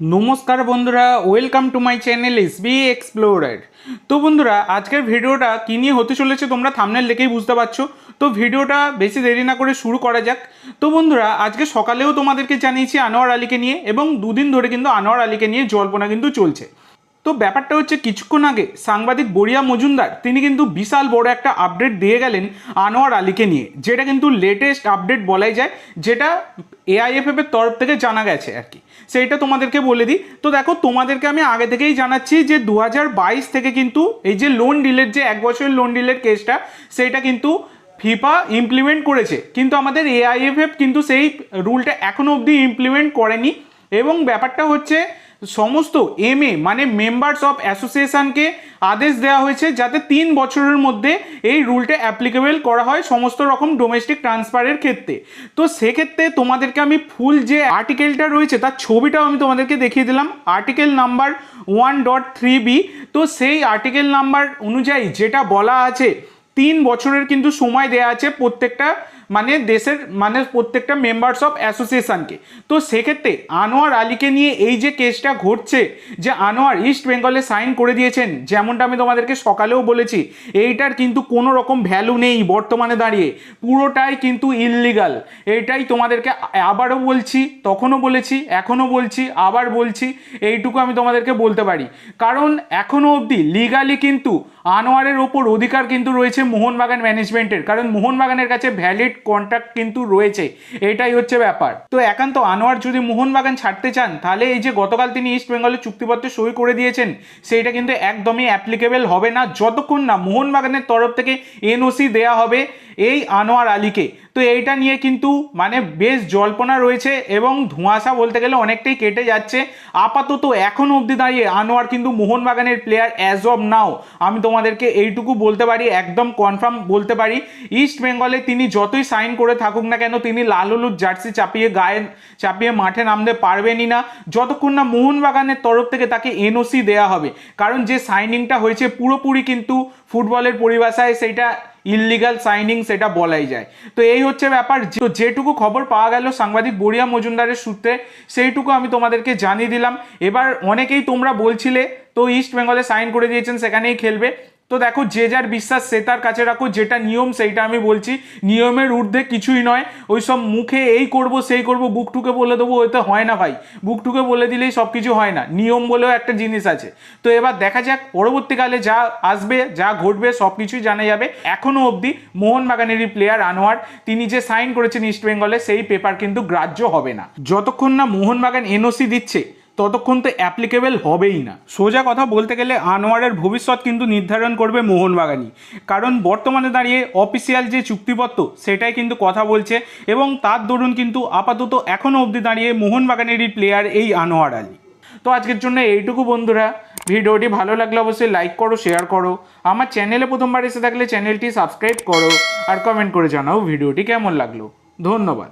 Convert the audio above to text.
নমস্কার বন্ধুরা welcome to my channel S B explorer তো বন্ধুরা, আজকের ভিডিওটা কী নিয়ে হতে চলেছে তোমরা থামনেল দেখেই বুঝতে পারছ। তো ভিডিওটা বেশি দেরি না করে শুরু করা যাক। তো বন্ধুরা, আজকে সকালেও তোমাদেরকে জানিয়েছি আনোয়ার আলীকে নিয়ে এবং দুদিন ধরে কিন্তু আনোয়ার আলীকে নিয়ে জল্পনা কিন্তু চলছে। তো ব্যাপারটা হচ্ছে কিছুক্ষণ আগে সাংবাদিক বড়িয়া মজুমদার, তিনি কিন্তু বিশাল বড় একটা আপডেট দিয়ে গেলেন আনোয়ার আলীকে নিয়ে, যেটা কিন্তু লেটেস্ট আপডেট বলাই যায়, যেটা এআইএফএফ এর তরফ থেকে জানা গেছে আর কি। সেইটা তোমাদেরকে বলে দিই। তো দেখো, তোমাদেরকে আমি আগে থেকেই জানাচ্ছি যে দু হাজার বাইশ থেকে কিন্তু এই যে লোন ডিলের যে এক বছরের লোন ডিলের কেসটা সেইটা কিন্তু ফিফা ইমপ্লিমেন্ট করেছে। কিন্তু আমাদের এআইএফএফ কিন্তু সেই রুলটা এখনও অবধি ইমপ্লিমেন্ট করেনি। এবং ব্যাপারটা হচ্ছে সমস্ত এমএ মানে মেম্বার্স অফ অ্যাসোসিয়েশনকে আদেশ দেওয়া হয়েছে যাতে তিন বছরের মধ্যে এই রুলটা অ্যাপ্লিকেবল করা হয় সমস্ত রকম ডোমেস্টিক ট্রান্সফারের ক্ষেত্রে। তো সেক্ষেত্রে তোমাদেরকে আমি ফুল যে আর্টিকেলটা রয়েছে, তার ছবিটাও আমি তোমাদেরকে দেখিয়ে দিলাম। Article number one dot three B তো সেই আর্টিকেল নাম্বার অনুযায়ী যেটা বলা আছে, তিন বছরের কিন্তু সময় দেওয়া আছে প্রত্যেকটা মানে দেশের মানে প্রত্যেকটা মেম্বার্স অফ অ্যাসোসিয়েশনকে তো সেক্ষেত্রে আনোয়ার আলীকে নিয়ে এই যে কেসটা ঘটছে, যে আনোয়ার ইস্ট বেঙ্গলে সাইন করে দিয়েছেন, যেমনটা আমি তোমাদেরকে সকালেও বলেছি, এইটার কিন্তু কোনো রকম ভ্যালু নেই বর্তমানে দাঁড়িয়ে। পুরোটাই কিন্তু ইললিগাল এইটাই তোমাদেরকে আবারও বলছি, তখনও বলেছি, এখনও বলছি, আবার বলছি, এইটুকু আমি তোমাদেরকে বলতে পারি। কারণ এখনও অবধি লিগালি কিন্তু আনোয়ারের ওপর অধিকার কিন্তু রয়েছে মোহনবাগান ম্যানেজমেন্টের কারণ মোহনবাগানের কাছে ভ্যালিড কন্ট্রাক্ট কিন্তু রয়েছে। এটাই হচ্ছে ব্যাপার। তো একান্ত আনোয়ার যদি মোহনবাগান ছাড়তে চান, তাহলে এই যে গতকাল তিনি ইস্ট বেঙ্গলের চুক্তিপত্রে সই করে দিয়েছেন, সেইটা কিন্তু একদমই অ্যাপ্লিকেবল হবে না, যতক্ষণ না মোহনবাগানের তরফ থেকে এনওসি দেয়া হবে। এই আনোয়ার আলীকে। তো এইটা নিয়ে কিন্তু মানে বেশ জল্পনা রয়েছে এবং ধোঁয়াশা বলতে গেলে অনেকটাই কেটে যাচ্ছে। আপাতত এখনও অবধি দাঁড়িয়ে আনোয়ার কিন্তু মোহনবাগানের প্লেয়ার অ্যাজ অব নাও আমি তোমাদেরকে এইটুকু বলতে পারি, একদম কনফার্ম বলতে পারি। ইস্ট বেঙ্গলে তিনি যতই সাইন করে থাকুক না কেন, তিনি লাল হলুদ জার্সি চাপিয়ে গায়ে, চাপিয়ে মাঠে নামতে পারবেনই না। যতক্ষণ না মোহনবাগানের তরফ থেকে তাকে এনওসি দেওয়া হবে। কারণ যে সাইনিংটা হয়েছে পুরোপুরি কিন্তু ফুটবলের পরিভাষায়, সেইটা ইললিগাল সাইনিং সেটা বলাই যায়। তো এই হচ্ছে ব্যাপার। তো যেটুকু খবর পাওয়া গেল সাংবাদিক বড়িয়া মজুমদারের সূত্রে, সেইটুকু আমি তোমাদেরকে জানিয়ে দিলাম। এবার অনেকেই তোমরা বলছিলে, তো ইস্ট বেঙ্গলে সাইন করে দিয়েছেন, সেখানেই খেলবে। তো দেখো যে যার বিশ্বাস, সে তার কাছে রাখো, যেটা নিয়ম সেইটা আমি বলছি। নিয়মের ঊর্ধ্বে কিছুই নয়। ওই সব মুখে এই করব, সেই করব, বুকটুকে বলে দেবো, ওইতে হয় না ভাই। বুকটুকে বলে দিলেই সব কিছু হয় না। নিয়ম বলেও একটা জিনিস আছে। তো এবার দেখা যাক, পরবর্তীকালে যা আসবে, যা ঘটবে, সব কিছুই জানা যাবে। এখনও অবধি মোহনবাগানেরই প্লেয়ার আনোয়ার, তিনি যে সাইন করেছেন ইস্ট বেঙ্গলে সেই পেপার কিন্তু গ্রাহ্য হবে না। যতক্ষণ না মোহনবাগান এনওসি দিচ্ছে ততক্ষণ তো অ্যাপ্লিকেবেল হবেই না। সোজা কথা বলতে গেলে আনোয়ারের ভবিষ্যৎ কিন্তু নির্ধারণ করবে মোহনবাগানই। কারণ বর্তমানে দাঁড়িয়ে অফিসিয়াল যে চুক্তিপত্র, সেটাই কিন্তু কথা বলছে এবং তার দরুন কিন্তু আপাতত এখনও অবধি দাঁড়িয়ে মোহনবাগানেরই প্লেয়ার এই আনোয়ার আলী। তো আজকের জন্য এইটুকু বন্ধুরা। ভিডিওটি ভালো লাগলে অবশ্যই লাইক করো শেয়ার করো। আমার চ্যানেলে প্রথমবার এসে থাকলে চ্যানেলটি সাবস্ক্রাইব করো। আর কমেন্ট করে জানাও ভিডিওটি কেমন লাগল। ধন্যবাদ।